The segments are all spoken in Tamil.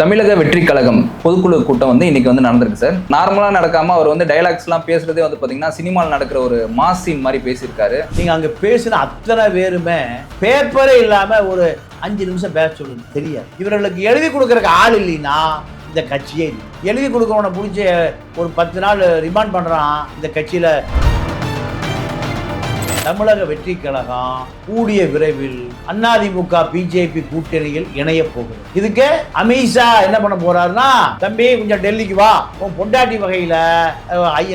தமிழக வெற்றி கழகம் பொதுக்குழு கூட்டம் வந்து இன்னைக்கு வந்து நடந்திருக்கு சார். நார்மலா நடக்காம அவர் வந்து டைலாக்ஸ்லாம் பேசுறதே வந்து பாத்தீங்கன்னா சினிமாவில் நடக்கிற ஒரு மாசின் மாதிரி பேசியிருக்காரு. நீங்க அங்க பேசின அத்தனை பேருமே பேப்பரே இல்லாம ஒரு அஞ்சு நிமிஷம் பேச சொல்லுங்க. தெரியாது. இவர்களுக்கு எழுதி கொடுக்கறக்கு ஆள் இல்லைன்னா இந்த கட்சியே இல்லை. எழுதி கொடுக்கறவனை பிடிச்சி ஒரு பத்து நாள் ரிமாண்ட் பண்றான் இந்த கட்சியில தமிழக வெற்றி கழகம் கூடிய விரைவில் அதிமுக பிஜேபி கூட்டணியில் இணைய போகுது. இதுக்கு அமித்ஷா என்ன பண்ண போறாருன்னா தம்பி கொஞ்சம் டெல்லிக்கு வா. உன் பொண்டாட்டி வகையில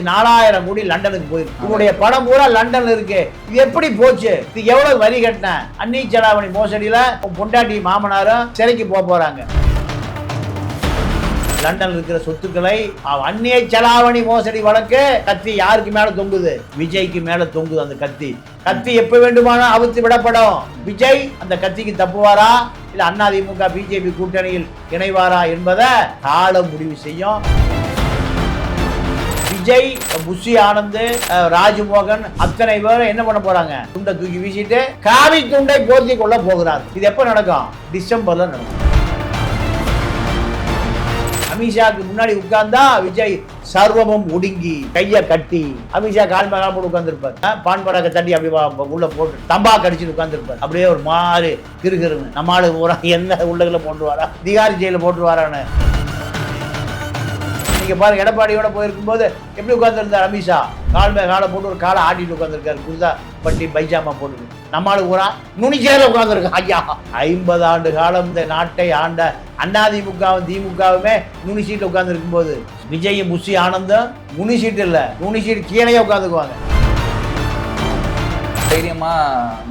நாலாயிரம் கோடி லண்டனுக்கு போயிருக்கு. உன்னுடைய படம் பூரா லண்டன்ல இருக்கு. இது எப்படி போச்சு? இது எவ்வளவு வரி கட்டின? அன்னி செலாவணி மோசடியில உன் பொண்டாட்டி மாமனாரும் சிறைக்கு போக போறாங்க. லண்டன் இருக்கிற சொத்துக்களை அந்நிய செலாவணி மோசடி வழக்கு கத்தி யாருக்கு மேல தொங்குது? விஜய்க்கு மேல தொங்குது அந்த கத்தி. கத்தி எப்ப வேண்டுமானாலும் அவுத்து விடப்படும். விஜய் அந்த கத்திக்கு தப்புவாரா? இல்ல அதிமுக பிஜேபி கூட்டணியில் இணைவாரா என்பதை காலம் முடிவு செய்யும். விஜய் புஷி ஆனந்த் ராஜ்மோகன் அத்தனை பேர் என்ன பண்ண போறாங்க? துண்டை தூக்கி வீசிட்டு காவி துண்டை போர்த்தி கொள்ள போகிறார். இது எப்ப நடக்கும்? டிசம்பர்ல நடக்கும். அமித்ஷாக்கு முன்னாடி உட்கார்ந்தா விஜய் சர்வமும் ஒடுங்கி கைய கட்டி அமித்ஷா கால் மேல போட்டு உட்காந்துருப்பார் பான் பராக்க தட்டி அப்படி உள்ள போட்டு தம்பா கடிச்சு உட்காந்துருப்பார் அப்படியே ஒரு மாறு கிருகிருன்னு நம்ம ஆளு பூரா என்ன உள்ளகளை போட்டுருவாரா? திகாரி ஜெயில போட்டுருவாரான்னு. நீங்க பாருங்க எடப்பாடியோட போயிருக்கும்போது எப்படி உட்கார்ந்துருந்தார் அமித்ஷா? கால் மேல காலை போட்டு ஒரு காலை ஆட்டிட்டு உட்கார்ந்துருக்காரு. புதுசா பட்டி பைஜாமா போட்டு நம்மளுக்கு பூரா நுனிச்சேர உட்கார்ந்துருக்கான் ஐயா. ஐம்பது ஆண்டு காலம் இந்த நாட்டை ஆண்ட அதிமுகவும் திமுகவுமே நுனி சீட்டில் உட்கார்ந்து போது விஜயும் புஷி ஆனந்தம் நுனி சீட்டு இல்ல. நுனி சீட்டு கீழே உட்காந்துக்குவாங்க தைரியமா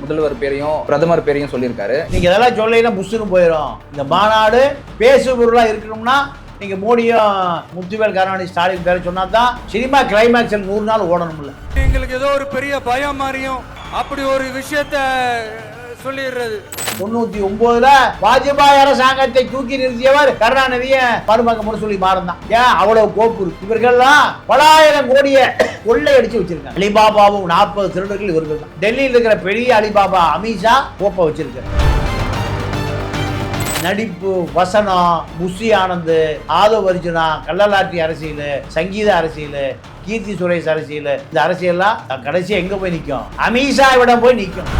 முதல்வர் பேரையும் பிரதமர் பேரையும் சொல்லியிருக்காரு. நீங்க இதெல்லாம் சொல்லைன்னா புஷ்ஷுன்னு போயிடும் இந்த மாநாடு பேசு பொருளா இருக்கணும்னா நீங்க மோடியும் முத்துவேல் கருணாநிதி ஸ்டாலின் பேரை சொன்னா தான் சினிமா கிளைமேக்ஸில் நூறு நாள் ஓடணும்ல. எங்களுக்கு ஏதோ ஒரு பெரிய பயம் மாதிரியும் அப்படி ஒரு விஷயத்த சொல்லிடுறது. தொண்ணூத்தி ஒன்பதுல வாஜ்பாய் அரசாங்கத்தை தூக்கி நிறுத்தியவர் கருணாநிதிய மருமக முரசொலி மாறந்தான். ஏன்? அவ்வளவு கோப்பு இருக்கு. இவர்கள்லாம் பலாயிரம் கோடிய கொள்ளை அடிச்சு வச்சிருக்காங்க. அலிபாபாவும் நாற்பது திருடர்கள் இவர்கள் தான் டெல்லியில் இருக்கிற பெரிய அலிபாபா அமித்ஷா கோப்பை வச்சிருக்காரு நடிப்பு வசனம் முசி ஆனந்த் ஆதவ் அர்ஜுனா கள்ளலாட்டி அரசியல் சங்கீத அரசியல் கீர்த்தி சுரேஷ் அரசியல் இந்த அரசியல்லாம் கடைசியாக எங்க போய் நிற்கும் அமித்ஷாவிடம் போய் நிற்கும்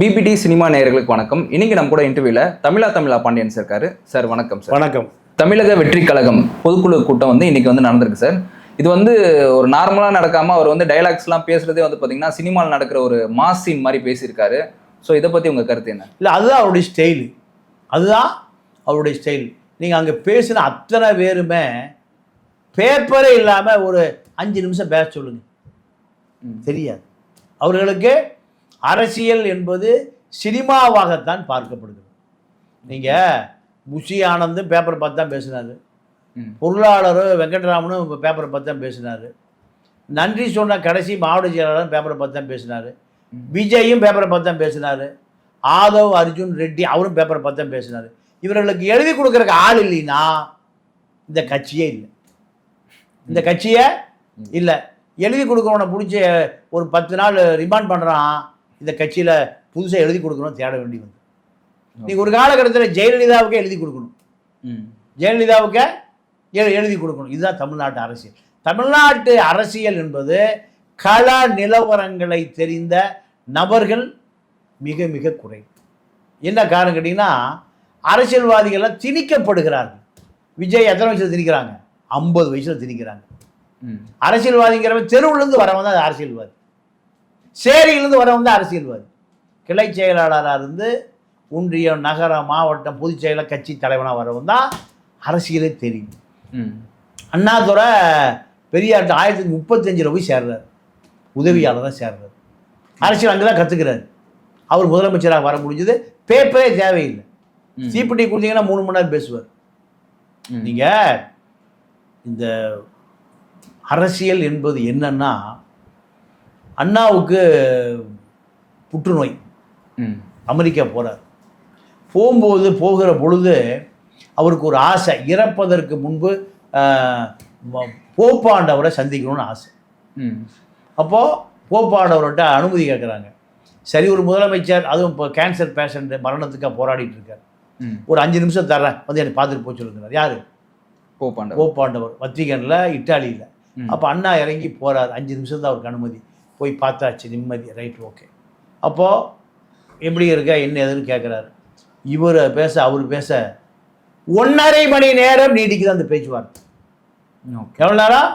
பிபிடி சினிமா நேயர்களுக்கு வணக்கம். இன்னைக்கு நம்ம கூட இன்டர்வியூல தமிழா தமிழா பாண்டியன் சார் இருக்காரு. சார் வணக்கம் சார் வணக்கம். தமிழக வெற்றி கழகம் பொதுக்குழு கூட்டம் வந்து இன்னைக்கு வந்து நடந்திருக்கு சார் இது வந்து ஒரு நார்மலா நடக்காம அவர் வந்து டைலாக்ஸ்லாம் பேசுறதே வந்து பாத்தீங்கன்னா சினிமாவில் நடக்கிற ஒரு மாஸ் சீன் மாதிரி பேசியிருக்காரு. ஸோ இதை பத்தி உங்க கருத்து என்ன? இல்லை அதுதான் அவருடைய ஸ்டைலு அதுதான் அவருடைய ஸ்டைல் நீங்கள் அங்கே பேசின அத்தனை பேருமே பேப்பரே இல்லாமல் ஒரு அஞ்சு நிமிஷம் பேச சொல்லுங்க. ம். தெரியாது. அவர்களுக்கு அரசியல் என்பது சினிமாவாகத்தான் பார்க்கப்படுகிறது. நீங்கள் புஷி ஆனந்தும் பேப்பர் பார்த்து தான் பேசினார். ம். பொருளாளர் வெங்கட்ராமனும் பேப்பரை பார்த்து தான் பேசினார். நன்றி சொன்ன கடைசி மாவட்ட செயலாளரும் பேப்பரை பார்த்து தான் பேசினார். விஜயும் பேப்பரை பார்த்து தான் பேசினார். ஆதவ் அர்ஜுன் ரெட்டி அவரும் பேப்பரை பார்த்து தான் பேசினார். இவர்களுக்கு எழுதி கொடுக்கறதுக்கு ஆள் இல்லைன்னா இந்த கட்சியே இல்லை. இந்த கட்சியே இல்லை. எழுதி கொடுக்குறவனை பிடிச்சி ஒரு பத்து நாள் ரிமாண்ட் பண்ணுறான் இந்த கட்சியில் புதுசாக எழுதி கொடுக்கணும் தேட வேண்டி வந்து. நீங்கள் ஒரு காலகட்டத்தில் ஜெயலலிதாவுக்கே எழுதி கொடுக்கணும். ஜெயலலிதாவுக்கு எழு எழுதி கொடுக்கணும். இதுதான் தமிழ்நாட்டு அரசியல். தமிழ்நாட்டு அரசியல் என்பது கள நிலவரங்களை தெரிந்த நபர்கள் மிக மிக குறை. என்ன காரணம் கேட்டிங்கன்னா அரசியல்வாதிகள்லாம் திணிக்கப்படுகிறார்கள். விஜய் எத்தனை வயசில் திணிக்கிறாங்க? ஐம்பது வயசில் திணிக்கிறாங்க. அரசியல்வாதிங்கிறவன் தெருவுலேருந்து வரவன் தான் அரசியல்வாதி. சேரியிலேருந்து வரவன் தான் அரசியல்வாதி. கிளை செயலாளராக இருந்து ஒன்றியம் நகரம் மாவட்டம் பொதுச் செயலர் கட்சி தலைவனாக வரவன் தான் அரசியலே தெரியும். ம். அண்ணாதுரை பெரியார்ட்ட ஆயிரத்தி முப்பத்தஞ்சில் போய் சேர்றார். உதவியாளராக சேர்றார். அரசியல் அங்கே தான் கற்றுக்கிறார் அவர் முதலமைச்சராக வர முடிஞ்சது. பேப்பரே தேவையில்லை. சீப்பட்டி கொடுத்தீங்கன்னா மூணு மணி நேரம் பேசுவார். நீங்கள் இந்த அரசியல் என்பது என்னன்னா அண்ணாவுக்கு புற்றுநோய். ம். அமெரிக்கா போகிறார் போகும்போது போகிற பொழுது அவருக்கு ஒரு ஆசை. இறப்பதற்கு முன்பு போப்பாண்டவரை சந்திக்கணும்னு ஆசை. ம். அப்போது போப்பாண்டவர்கிட்ட அனுமதி கேட்குறாங்க சரி ஒரு முதலமைச்சர் அதுவும் இப்போ கேன்சர் பேஷண்ட் மரணத்துக்காக போராடிட்டு இருக்கார். ம். ஒரு அஞ்சு நிமிஷம் தர்றேன். வந்து என்னை பார்த்துட்டு போய் சொல்லுங்கிறார். யார்? போப்பாண்டவர் போப்பாண்டவர் வத்திகனில் இட்டாலியில். அப்போ அண்ணா இறங்கி போகிறார் அஞ்சு நிமிஷம் தான் அவருக்கு அனுமதி. போய் பார்த்தாச்சு நிம்மதி. ரைட் ஓகே அப்போது எப்படி இருக்க என்ன ஏதுன்னு கேட்குறாரு இவர் பேச அவர் பேச ஒன்றரை மணி நேரம் நீடிக்குது அந்த பேச்சுவார்த்தை. எவ்வளோ நேரம்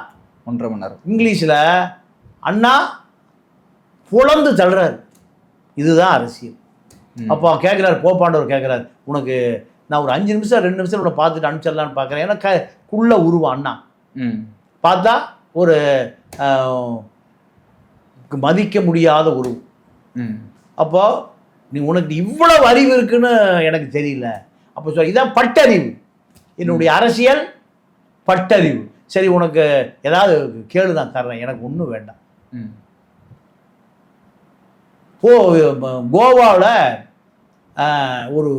ஒன்றரை மணி நேரம். இங்கிலீஷில் அண்ணா புலந்து தள்ளுறாரு. இதுதான் அரசியல். அப்போ கேட்குறாரு போப்பாண்டவர் கேட்குறாரு உனக்கு நான் ஒரு அஞ்சு நிமிஷம் ரெண்டு நிமிஷம் உன்னை பார்த்துட்டு அனுப்பிச்சிடலான்னு பார்க்குறேன் ஏன்னா க குள்ள உருவம் அண்ணா. பார்த்தா ஒரு மதிக்க முடியாத உருவம் அப்போ நீ உனக்கு இவ்வளவு அறிவு இருக்குன்னு எனக்கு தெரியல. அப்போ சொல் இதான் பட்டறிவு. என்னுடைய அரசியல் பட்டறிவு. சரி உனக்கு ஏதாவது கேளு நான் தர்றேன். எனக்கு ஒன்றும் வேண்டாம். போ கோவாவில் ஒரு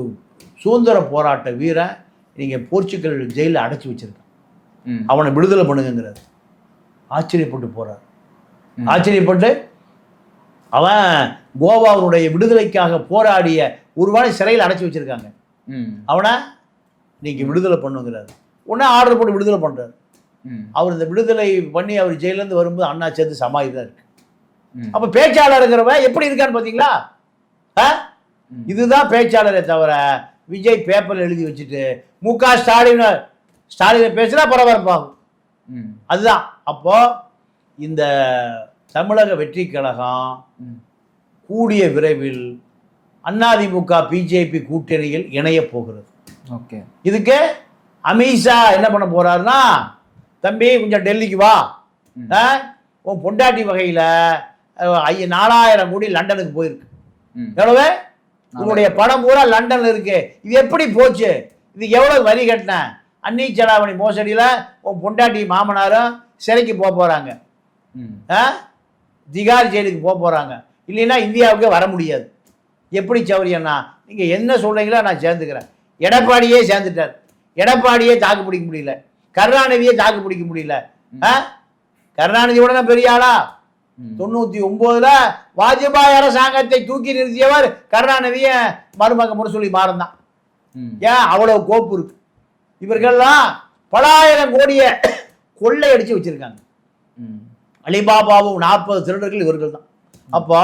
சுதந்திர போராட்ட வீரன் நீங்கள் போர்ச்சுகல் ஜெயிலில் அடைச்சி வச்சிருக்கான். அவனை விடுதலை பண்ணுங்கிறார் ஆச்சரியப்பட்டு போறார். ம். ஆச்சரியப்பட்டு அவன் கோவாவுடைய விடுதலைக்காக போராடிய ஒருவானை சிறையில் அடைச்சி வச்சிருக்காங்க. ம். அவனை நீங்க விடுதலை பண்ணுங்கிறார். உடனே ஆர்டர் போட்டு விடுதலை பண்றாரு. ம். அவர் இந்த விடுதலை பண்ணி அவர் ஜெயிலேருந்து வரும்போது அண்ணா சேர்ந்து சமாதி தான் இருக்கு அப்ப பேச்சாளருங்கிறவன் எப்படி இருக்கான்னு பாத்தீங்களா? ஆ? இதுதான் பேச்சாளரே தவிர விஜய் பேப்பர்ல எழுதி வச்சுட்டு மு க ஸ்டாலின் ஸ்டாலினை பேசுனா பரபரப்பாகும். அதுதான். அப்போ இந்த தமிழக வெற்றி கழகம் கூடிய விரைவில் அதிமுக பிஜேபி கூட்டணியில் இணைய போகிறது. ஓகே. இதுக்கு அமித்ஷா என்ன பண்ண போறாருன்னா தம்பி கொஞ்சம் டெல்லிக்கு வா? உன் பொண்டாட்டி வகையில ஐய நாலாயிரம் கோடி லண்டனுக்கு போயிருக்கு. எவ்வளவு? உன்னுடைய பணம் பூரா லண்டன்ல இருக்கு. இது எப்படி போச்சு? இது எவ்வளவு வரி கட்டின? அன்னி செலாவணி மோசடியில உன் பொண்டாட்டி மாமனாரும் சிறைக்கு போக ஆ? திகார் ஜெயிலுக்கு போக போறாங்க. இல்லைன்னா இந்தியாவுக்கே வர முடியாது. எப்படி சௌரியண்ணா நீங்க என்ன சொல்றீங்களோ நான் சேர்ந்துக்கிறேன். எடப்பாடியே சேர்ந்துட்டார். எடப்பாடியே தாக்கு பிடிக்க முடியல. கருணாநிதியே தாக்கு பிடிக்க முடியல. ஆ? கருணாநிதியோட நான் பெரிய ஆளா? தொண்ணூத்தி ஒன்பதுல வாஜ்பாய் அரசாங்கத்தை தூக்கி நிறுத்தியவர் கருணாநிதிய மருமக முரசொலி மாறந்தான். ஏன்? அவ்வளவு கோப்பு இருக்கு. இவர்கள்லாம் பலாயிரம் கோடியை கொள்ளையடிச்சு வச்சிருக்காங்க. ம். அலிபாபாவும் நாற்பது திருடர்கள் இவர்கள் தான் அப்போ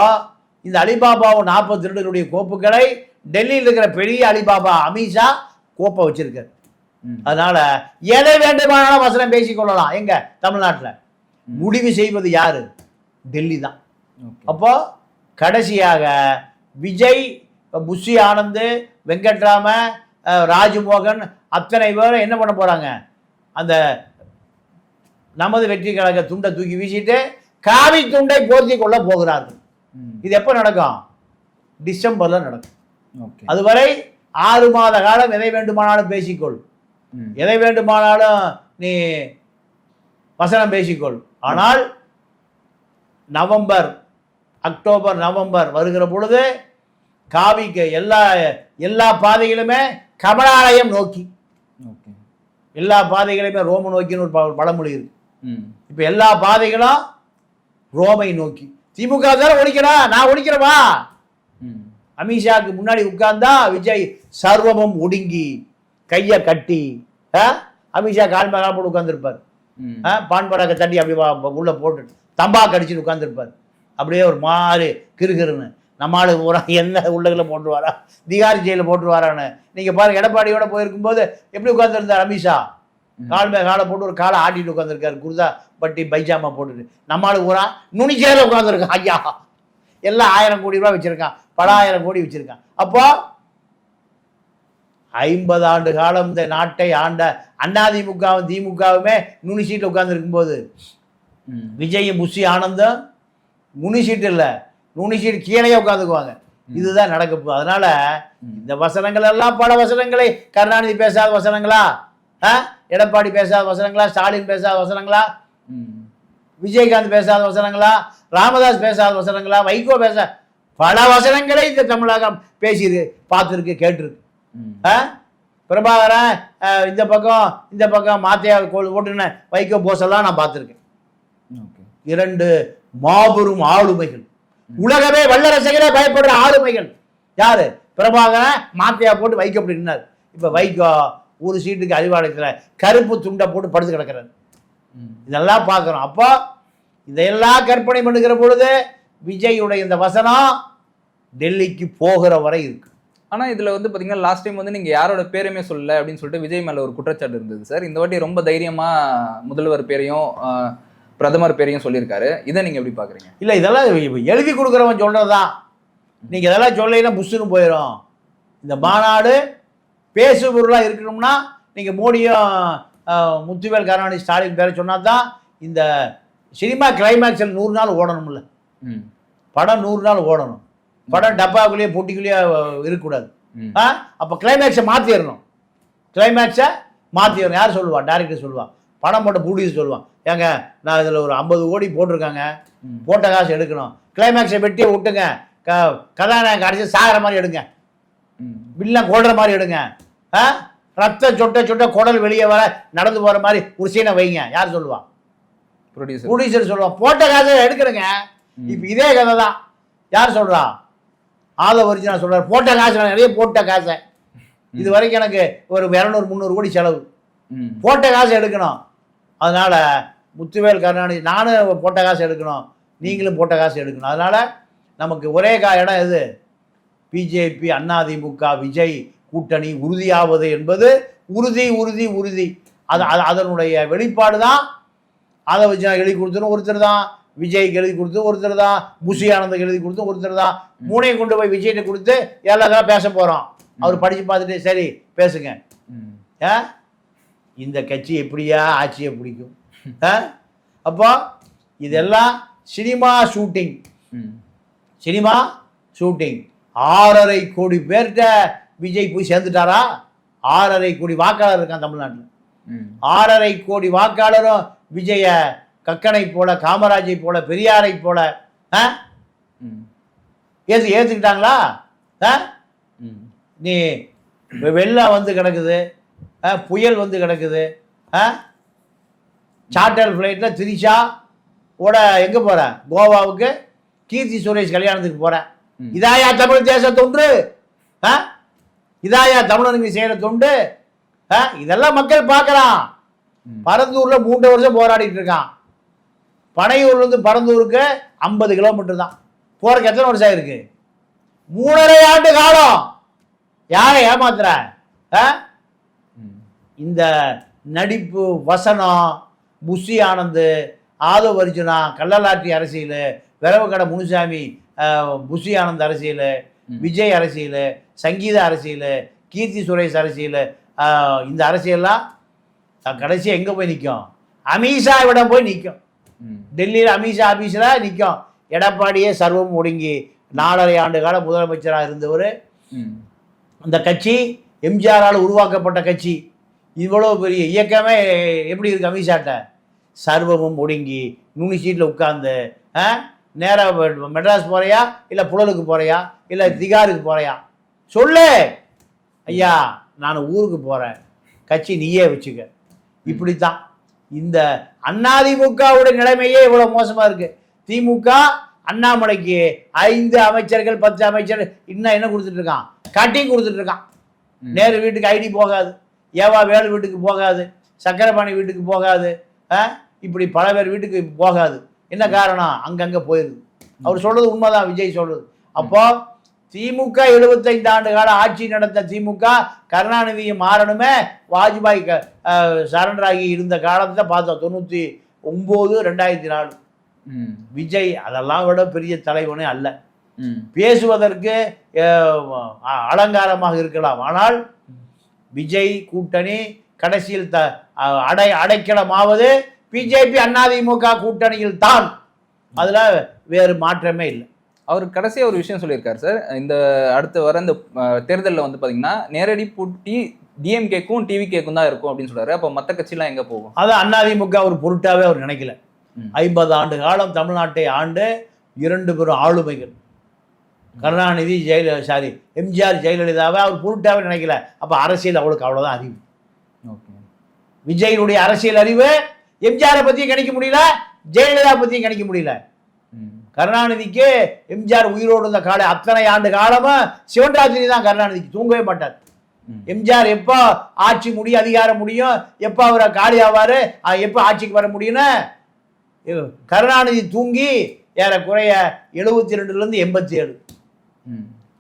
இந்த அலிபாபாவும் நாற்பது திருடர்களுடைய கோப்புகளை டெல்லியில் இருக்கிற பெரிய அலிபாபா அமித்ஷா கோப்பை வச்சிருக்காரு. அதனால எதை வேண்டுமானாலும் வசனம் பேசிக்கொள்ளலாம். எங்க? தமிழ்நாட்டில். முடிவு செய்வது யாரு? டெல்லி தான் அப்போ கடைசியாக விஜய் புஷி ஆனந்த் வெங்கட்ராம ராஜ்மோகன் அத்தனை பேரும் என்ன பண்ண போறாங்க? அந்த நமது வெற்றி கழக துண்டை தூக்கி வீசிட்டு காவி துண்டை போர்த்தி கொள்ள போகிறார்கள். இது எப்போ நடக்கும்? டிசம்பர்ல நடக்கும். ஓகே. அதுவரை ஆறு மாத காலம் எதை வேண்டுமானாலும் பேசிக்கொள். எதை வேண்டுமானாலும் நீ வசனம் பேசிக்கொள். ஆனால் நவம்பர் அக்டோபர் நவம்பர் வருகிற பொழுது காவிக்கு எல்லா எல்லா பாதைகளுமே கமலாலயம் நோக்கி. ஓகே. எல்லா பாதைகளையுமே ரோம நோக்கின்னு ஒரு பழமொழி இருக்கு. ம் இப்போ எல்லா பாதைகளும் ரோமை நோக்கி. திமுக தானே ஒழிக்கிறா நான் ஒழிக்கிறவா ம். அமித்ஷாக்கு முன்னாடி உட்கார்ந்தா விஜய் சர்வமும் ஒடுங்கி கையை கட்டி? அமித்ஷா கால் மேல போட்டு உட்காந்துருப்பார் ம். பான் பராக்க தட்டி அப்படி உள்ள போட்டு தம்பாக்கு அடிச்சுட்டு உட்காந்துருப்பார் அப்படியே ஒரு மாதிரி கிறுகிறுன்னு. நம்ம ஆளு பூரா என்ன உள்ளகளை போட்டுருவாரா? திகார் ஜெயில போட்டுருவாரான்னு. நீங்க பாருங்க எடப்பாடியோட போயிருக்கும்போது எப்படி உட்காந்துருந்தார் அமித்ஷா கால் மேல காலை போட்டு ஒரு காலை ஆட்டிட்டு உட்காந்துருக்காரு குருதா பட்டி பைஜாமா போட்டுட்டு. நம்ம ஆளு பூரா நுனிச்சேரில் உட்காந்துருக்கான் ஐயா. எல்லாம் ஆயிரம் கோடி ரூபாய் வச்சிருக்கான் பல ஆயிரம் கோடி வச்சிருக்கான். அப்போ ஐம்பது ஆண்டு காலம் இந்த நாட்டை ஆண்ட அதிமுகவும் திமுகவுமே நுனி சீட்டில் உட்கார்ந்து போது விஜயும் புஷி ஆனந்தம் நுனி சீட்டு இல்லை. நுனி சீட்டு கீழே உட்காந்துக்குவாங்க இதுதான் நடக்க போகுது. அதனால இந்த வசனங்கள் எல்லாம் பல வசனங்களை கருணாநிதி பேசாத வசனங்களா? ஆ? எடப்பாடி பேசாத வசனங்களா ஸ்டாலின் பேசாத வசனங்களா ம் விஜயகாந்த் பேசாத வசனங்களா ராமதாஸ் பேசாத வசனங்களா வைகோ பேச பல வசனங்களை இந்த தமிழகம் பேசியிருக்கு பார்த்துருக்கு கேட்டிருக்கு? பிரபாகரன் இந்த பக்கம் இந்த பக்கம் மாத்தையா கோல் ஓட்டுன வைகோ போஸ் எல்லாம் நான் பார்த்துருக்கேன். இரண்டு மாபெரும் ஆளுமைகள். உலகமே வல்லரசகரே பயப்படுற ஆளுமைகள். யாரு? பிரபாகரன் மாத்தையா போட்டு வைக்க அப்படின்னார் இப்ப வைகோ ஒரு சீட்டுக்கு அறிவாலயத்தில் கருப்பு துண்டை போட்டு படுத்து கிடக்கிறார். இதெல்லாம் பார்க்குறோம் அப்போ இதையெல்லாம் கற்பனை பண்ணுகிற பொழுது விஜயுடைய இந்த வசனம் டெல்லிக்கு போகிற வரை இருக்கு. ஆனா இதுல வந்து பாத்தீங்கன்னா லாஸ்ட் டைம் வந்து நீங்க யாரோட பேருமே சொல்லல அப்படின்னு சொல்லிட்டு விஜய் மேல ஒரு குற்றச்சாட்டு இருந்தது சார் இந்த வாட்டி ரொம்ப தைரியமா முதல்வர் பேரையும் பிரதமர் பேரையும் சொல்லியிருக்காரு. இதை நீங்க எப்படி பாக்குறீங்க? இல்லை இதெல்லாம் எழுதி கொடுக்குறவன் சொல்கிறதான் நீங்கள் இதெல்லாம் சொல்லைன்னா புஷ்ஷுன்னு போயிடும் இந்த மாநாடு பேசு பொருளாக இருக்கணும்னா நீங்கள் மோடியும் முத்துவேல் கருணாநிதி ஸ்டாலின் பேரை சொன்னா தான் இந்த சினிமா கிளைமேக்ஸில் நூறு நாள் ஓடணும்ல. ம். படம் நூறு நாள் ஓடணும். படம் டப்பாக்குள்ளேயே பொட்டிக்குள்ளேயே இருக்கக்கூடாது. ஆ அப்போ கிளைமேக்ஸை மாற்றிடணும் கிளைமேக்ஸை மாற்றிடணும் யார் சொல்லுவா? டேரக்டர் சொல்லுவா. படம் போட்ட ப்ரொடியூசர் சொல்லுவான் ஏங்க நான் இதில் ஒரு ஐம்பது கோடி போட்டிருக்காங்க. போட்ட காசு எடுக்கணும். கிளைமேக்ஸை வெட்டி விட்டுங்க. க கதாநாயகன் கடைசி சாகிற மாதிரி எடுங்க. ம் வில்லன் கொள்ற மாதிரி எடுங்க. ஆ? ரத்த சொட்ட சொட்ட குடல் வெளியே வர நடந்து போகிற மாதிரி ஒரு சீனை வைங்க. யார் சொல்லுவா? ப்ரொடியூசர் ப்ரொடியூசர் சொல்லுவான் போட்ட காசை எடுக்கிறேங்க. இப்போ இதே கதை தான். யார் சொல்றா? ஆத ஒரிஜினா சொல்றாரு. போட்ட காசு நிறைய போட்ட காசை. இது வரைக்கும் எனக்கு ஒரு இரநூறு முந்நூறு கோடி செலவு. போட்ட காசு எடுக்கணும். அதனால முத்துவேல் கருணாநிதி நானும் போட்ட காசு எடுக்கணும். நீங்களும் போட்ட காசு எடுக்கணும். அதனால நமக்கு ஒரே கா இடம் எது? பிஜேபி அதிமுக விஜய் கூட்டணி உறுதியாவது என்பது உறுதி உறுதி உறுதி. அது அது அதனுடைய வெளிப்பாடு தான். அதை வச்சு நான் எழுதி கொடுத்தனும் ஒருத்தர் தான். விஜய்க்கு எழுதி கொடுத்து ஒருத்தர் தான். புஷி ஆனந்துக்கு எழுதி கொடுத்து ஒருத்தர் தான். மூணையும் கொண்டு போய் விஜய்கிட்ட கொடுத்து எல்லாரும் பேச போகிறோம் அவர் படித்து பார்த்துட்டு சரி பேசுங்க. ஆ? இந்த கட்சி எப்படியா ஆட்சியை பிடிக்கும்? அப்போ இதெல்லாம் சினிமா ஷூட்டிங். Cinema shooting. ஆறரை கோடி பேர்கிட்ட விஜய் போய் சேர்ந்துட்டாரா? ஆறரை கோடி வாக்காளர் இருக்கான் தமிழ்நாட்டில். ஆறரை கோடி வாக்காளரும் விஜய கக்கனை போல காமராஜை போல பெரியாரை போல ஏத்து ஏற்றுக்கிட்டாங்களா நீ வெள்ளம் வந்து கிடக்குது புயல் வந்து கிடக்குது சார்ட்டர் ஃப்ளைட்டில் திரிஷா ஓட எங்கே போகிற கோவாவுக்கு? கீர்த்தி சுரேஷ் கல்யாணத்துக்கு போகிறேன். இதாயா தமிழ் தேச தொண்டு ஆ? இதாயா தமிழனுக்கு செய்கிற தொண்டு இதெல்லாம் மக்கள் பார்க்குறான். பரந்தூரில் மூன்று வருஷம் போராடிட்டு இருக்கான். பனையூர்லேருந்து பரந்தூருக்கு ஐம்பது கிலோமீட்டர் தான். போறதுக்கு எத்தனை வருஷம் இருக்கு மூணரை ஆண்டு காலம். யாரை ஏமாத்துற? இந்த நடிப்பு வசனம் புஷி ஆனந்த் ஆதவ் அர்ஜுனா கள்ளலாட்டி அரசியல் விரவு கடை முனுசாமி புஷி ஆனந்த் அரசியல். விஜய் அரசியல் சங்கீத அரசியல் கீர்த்தி சுரேஷ் அரசியல் இந்த அரசியல்லாம் கடைசி எங்கே போய் நிற்கும் அமித்ஷாவிடம் போய் நிற்கும் டெல்லியில் அமித்ஷா ஆஃபீஸில் நிற்கும் எடப்பாடியே சர்வம் ஒடுங்கி நாலரை ஆண்டு கால முதலமைச்சராக இருந்தவர். அந்த கட்சி எம்ஜிஆரால் உருவாக்கப்பட்ட கட்சி. இவ்வளோ பெரிய இயக்கமே எப்படி இருக்கு அமித்ஷாட்ட? சர்வமும் ஒடுங்கி நுனி சீட்டில் உட்காந்து நேராக மெட்ராஸ் போறியா? இல்லை புழலுக்கு போறியா? இல்லை திகாருக்கு போறியா? சொல்லு. ஐயா நான் ஊருக்கு போகிறேன் கட்சி நீயே வச்சுக்க. இப்படித்தான். இந்த அதிமுகவுடைய நிலைமையே இவ்வளோ மோசமாக இருக்கு. திமுக அண்ணாமலைக்கு ஐந்து அமைச்சர்கள் பத்து அமைச்சர் இன்னும் என்ன கொடுத்துட்டு இருக்கான்? கட்டிங் கொடுத்துட்டு இருக்கான். நேரு வீட்டுக்கு ஐடி போகாது. ஏவா வேலு வீட்டுக்கு போகாது. சக்கரபாணி வீட்டுக்கு போகாது? இப்படி பல பேர் வீட்டுக்கு போகாது. என்ன காரணம்? அங்கங்கே போயிருது. அவர் சொல்றது உண்மைதான் விஜய் சொல்றது. அப்போ திமுக 75 ஆண்டு கால ஆட்சி நடத்த திமுக கருணாநிதியை மாறணுமே வாஜ்பாய் க சரண்டர் ஆகி இருந்த காலத்தை பார்த்தோம். தொண்ணூற்றி ஒம்பது ரெண்டாயிரத்தி நாலு. விஜய் அதெல்லாம் விட பெரிய தலைவனே அல்ல. பேசுவதற்கு அலங்காரமாக இருக்கலாம். ஆனால் விஜய் கூட்டணி கடைசியில் த அடை அடைக்கலமாவது பிஜேபி அதிமுக கூட்டணியில் தான். அதுல வேறு மாற்றமே இல்லை. அவர் கடைசியா ஒரு விஷயம் சொல்லியிருக்காரு சார். இந்த அடுத்து வர இந்த தேர்தலில் வந்து பாத்தீங்கன்னா நேரடி போட்டி டிஎம்கேக்கும் டிவிகேக்கும் தான் இருக்கும் அப்படின்னு சொல்றாரு. அப்போ மற்ற கட்சிலாம் எங்க போகும்? அது அதிமுக ஒரு பொருட்டாவே அவர் நினைக்கல. ஐம்பது ஆண்டு காலம் தமிழ்நாட்டை ஆண்டு இரண்டு பெரும் ஆளுமைகள். கருணாநிதி ஜெயல சாரி எம்ஜிஆர் ஜெயலலிதாவை அவர் பொருட்டாவே நினைக்கல. அப்போ அரசியல் அவளுக்கு அவ்வளோதான் அறிவு. ஓகே. விஜயனுடைய அரசியல் அறிவு எம்ஜிஆரை பற்றியும் கணிக்க முடியல ஜெயலலிதா பற்றியும் கணிக்க முடியல. கருணாநிதிக்கு எம்ஜிஆர் உயிரோடு இருந்த கால அத்தனை ஆண்டு காலமும் சிவன்ராத்திரி தான் கருணாநிதிக்கு தூங்கவே மாட்டார். எம்ஜிஆர் எப்போ ஆட்சி முடியும் அதிகாரம் முடியும் எப்போ அவரை காலி ஆவார் எப்போ ஆட்சிக்கு வர முடியும்னு? கருணாநிதி தூங்கி ஏறக்குறைய எழுபத்தி ரெண்டுலேருந்து எண்பத்தி ஏழு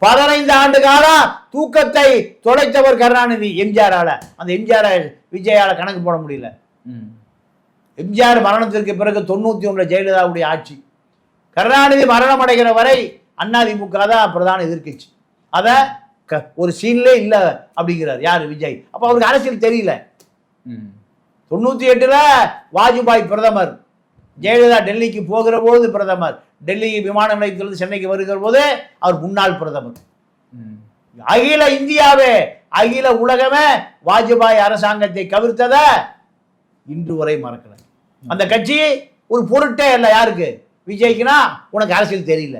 பதினைந்து ஆண்டு காலம் தூக்கத்தை தொலைத்தவர் கருணாநிதி எம்ஜிஆரால. அந்த எம்ஜிஆரை விஜயால கணக்கு போட முடியல. எம்ஜிஆர் மரணத்திற்கு பிறகு தொண்ணூற்றி ஒன்றில் ஜெயலலிதாவுடைய ஆட்சி. கருணாநிதி மரணம் அடைகிற வரை அதிமுக தான் பிரதான எதிர்க்கட்சி. அதை க ஒரு சீன்லே இல்லை அப்படிங்கிறார். யார்? விஜய். அப்போ அவருக்கு அரசியல் தெரியல. தொண்ணூற்றி எட்டில் வாஜ்பாய் பிரதமர் ஜெயலலிதா டெல்லிக்கு போகிற போது பிரதமர் டெல்லி விமான நிலையத்திலிருந்து சென்னைக்கு வருகிற போது அவர் முன்னாள் பிரதமர். அகில இந்தியாவே அகில உலகமே வாஜ்பாய் அரசாங்கத்தை கவிர்த்தத இன்று வரை மறக்கல. அந்த கட்சி ஒரு பொருட்டே இல்லை யாருக்கு? விஜய்க்குனா உனக்கு அரசியல் தெரியல.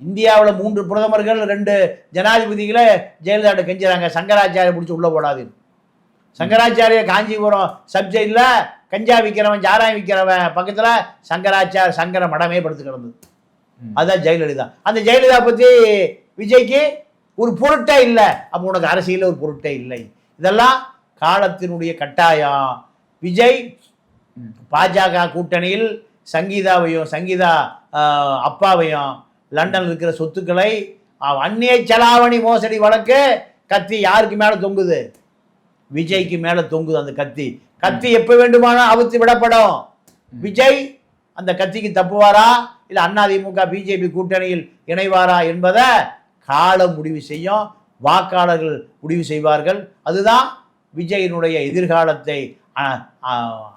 இந்தியாவில் மூன்று பிரதமர்கள் ரெண்டு ஜனாதிபதிகளை ஜெயலலிதா கெஞ்சுறாங்க. சங்கராச்சாரிய பிடிச்சி உள்ள போடாது. சங்கராச்சாரிய காஞ்சிபுரம் சப்ஜெக்டில் கஞ்சா விற்கிறவன் சாராயம் விற்கிறவன் பக்கத்தில் சங்கராச்சார சங்கர மடமே படுத்து கிடந்தது. அதுதான் ஜெயலலிதா. அந்த ஜெயலலிதா பற்றி விஜய்க்கு ஒரு பொருட்டே இல்லை. அப்போ உனக்கு அரசியலில் ஒரு பொருட்டே இல்லை. இதெல்லாம் காலத்தினுடைய கட்டாயம். விஜய். பாஜக கூட்டணியில் சங்கீதாவையும் சங்கீதா அப்பாவையும் லண்டனில் இருக்கிற சொத்துக்களை அந்நிய செலாவணி மோசடி வழக்கு கத்தி யாருக்கு மேலே தொங்குது? விஜய்க்கு மேலே தொங்குது அந்த கத்தி. கத்தி எப்போ வேண்டுமானால் அவுத்து விடப்படும். விஜய் அந்த கத்திக்கு தப்புவாரா? இல்லை அதிமுக பிஜேபி கூட்டணியில் இணைவாரா என்பதை காலம் முடிவு செய்யும். வாக்காளர்கள் முடிவு செய்வார்கள். அதுதான் விஜயினுடைய எதிர்காலத்தை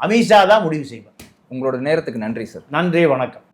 அமித்ஷா தான் முடிவு செய்வார். உங்களோட நேரத்துக்கு நன்றி சார். நன்றி வணக்கம்.